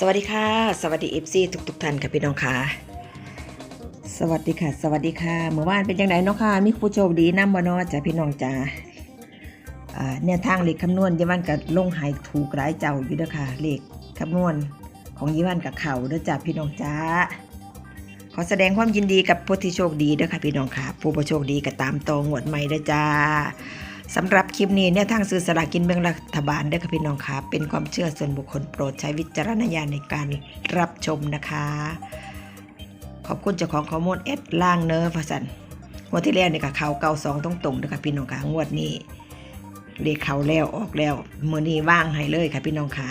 สวัสดีค่ะ สวัสดีเอฟซีทุกทุกท่านค่ะพี่น้องค่ะ สวัสดีค่ะ สวัสดีค่ะเมื่อวานเป็นยังไงเนาะค่ะมีผู้โชคดีนำบ่เนาะจ้ะพี่น้องจ้าอ่าแนวทางเลขคำนวณยี่วันกับลงหายถูกหลายเจ้าอยู่เด้อค่ะเลขคำนวณของยี่วันกับเข่าเด้อจ้ะพี่น้องจ้าขอแสดงความยินดีกับผู้ที่โชคดีเด้อค่ะพี่น้องค่ะ ผู้ประโชคดีก็ตามตองวดใหม่เด้อจ้า สำหรับคลิปนี้เนี่ยทางซื้อสลากินแบ่งรัฐบาลเด้อค่ะพี่น้องค่ะเป็นความเชื่อส่วนบุคคลโปรดใช้วิจารณญาณในการรับชมนะคะ ขอบคุณเจ้าของข้อมูลเอ็ดล่างเนอร์พะสันงวดที่แล้วนี่ก็เขาเก่าสองตรงตรงเด้อค่ะพี่น้องค่ะงวดนี้เลขเขาแล้วออกแล้วมือนี้ว่างให้เลยค่ะพี่น้องค่ะ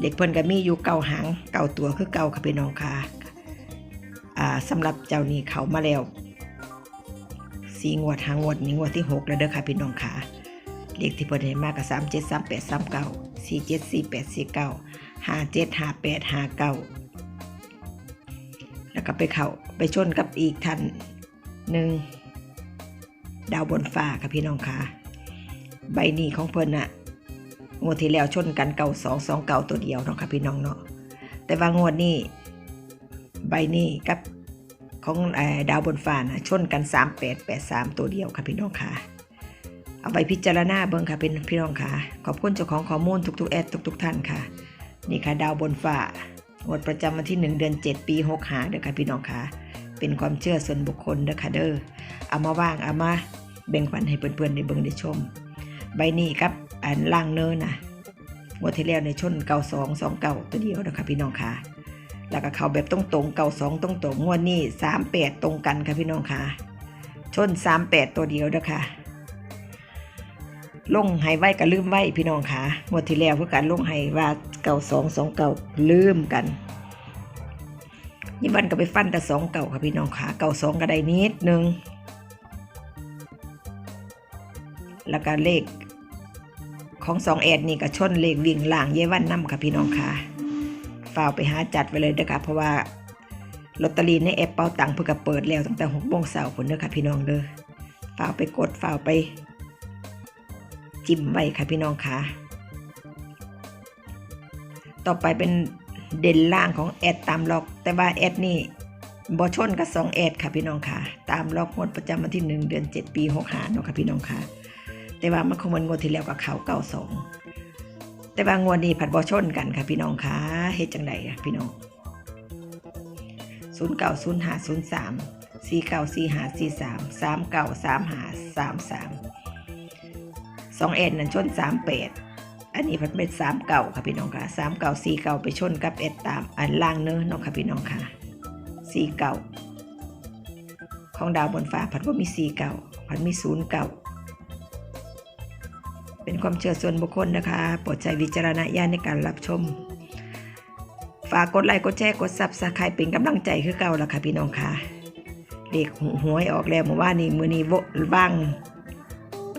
เด็กเพิ่นก็มีอยู่เก่าหางเก่าตัวคือเก่าค่ะพี่น้องค่ะอ่าสำหรับเจ้านี้เขามาแล้ว สี่งวดหางวดนี้งวดที่หกแล้วเด้อค่ะพี่น้องค่ะเลขที่เพิ่นให้มากกับสามเจ็ดสามแปดสามเก้าสี่เจ็ดสี่แปดสี่เก้าห้าเจ็ดห้าแปดห้าเก้าแล้วก็ไปเข้าไปชนกับอีกท่านหนึ่งดาวบนฟ้าค่ะพี่น้องค่ะใบนี้ของเพิ่นน่ะงวดที่แล้วชนกันเก่าสองสองเก่าตัวเดียวเนาะค่ะพี่น้องเนาะแต่ว่างวดนี้ใบนี้กับ ของอดาวบนฟ้านะชนกัน 3883 ตัวเดียวค่ะพี่น้องค่ะ เอาไปพิจารณาเบิ่งค่ะเป็นพี่น้องค่ะ ขอบคุณเจ้าของข้อมูลทุกๆแอดทุกๆท่านค่ะ นี่ค่ะดาวบนฟ้างวดประจำวันที่ 1 เดือน 7 ปี6หาเด้อค่ะพี่น้องค่ะ เป็นความเชื่อส่วนบุคคลเด้อค่ะเด้อเอามาว่างเอามาแบ่งปันให้เพื่อนๆได้เบิ่งได้ชม ใบนี้ครับอันล่างเนินนะงวดที่แล้วในชนเก่าสองสองเก่าตัวเดียวเด้อค่ะพี่น้องค่ะ แล้วก็เขาแบบตรงตรงๆเก่าสองตรงตรงๆงวดนี้สามแปดตรงกันค่ะพี่น้องค่ะ ชนสามแปดตัวเดียวเด้อค่ะลงไห้ไว้ก็ลืมไว้พี่น้องค่ะงวดที่แล้วเพื่อการลงไห้ว่าเก่าสองสองเก่าลืมกันยี่วันก็ไปฟันแต่สองเก่าค่ะพี่น้องค่ะเก่าสองก็ได้นิดนึงแล้วก็เลขของสองแอดนี่ก็ชนเลขวิ่งล่างเยวันน้ำค่ะพี่น้องค่ะ ฝ่าวไปหาจัดไว้เลยเด้อค่ะเพราะว่าลอตเตอรี่ในแอปเป๋าตังเพิ่งก็เปิดแล้วตั้งแต่หกโมงเช้าคนเด้อค่ะพี่น้องเด้อฝ่าวไปกดฝ่าวไป จิ้มไว้ค่ะพี่น้องค่ะ ต่อไปเป็นเด่นล่างของแอดตามล็อก แต่ว่าแอดนี่บอชนกับสองแอดค่ะพี่น้องค่ะ ตามล็อกงวดประจำวันที่หนึ่งเดือนเจ็ดปีหกหาเนาะค่ะพี่น้องค่ะ แต่ว่ามันคงมันงวดที่แล้วกับเขาเก้าสอง แต่บางวดนี้ผัดบอชนกันค่ะพี่น้องคะเฮ็ดจังไดอะพี่น้องศูนย์เก้าศูนย์หาศูนย์สามสี่เก้าสี่หาสี่สามสามเก้าสามหาสามสามสองเอ็ดนั่นชนสามแปดอันนี้ผัดเป็นสามเก่าค่ะพี่น้องค่ะสามเก่าสี่เก่าไปชนกับเอ็ดตามอันล่างเนื้อะเนาะค่ะพี่น้องค่ะสี่เก่าของดาวบนฟ้าผัดว่ามีสี่เก่าผัดมีศูนย์เก่า เป็นความเชื่อส่วนบุคคลนะคะ โปรดใช้วิจารณญาณในการรับชม ฝากกดไลค์กดแชร์กดซับสไครป์เป็นกำลังใจคือเก่าละค่ะพี่น้องค่ะเลขหวยออกแล้วเมื่อวานนี้มือนี้ว่าง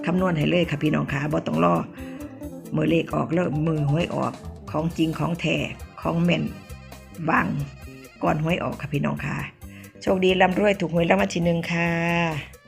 คำนวณให้เลยค่ะพี่น้องค่ะบ่ต้องรอมือเลขออกแล้วมือหวยออกของจริงของแท้ของแม่นว่างก่อนหวยออกค่ะพี่น้องค่ะ โชคดีร่ำรวยถูกหวยรางวัลที่หนึ่งค่ะ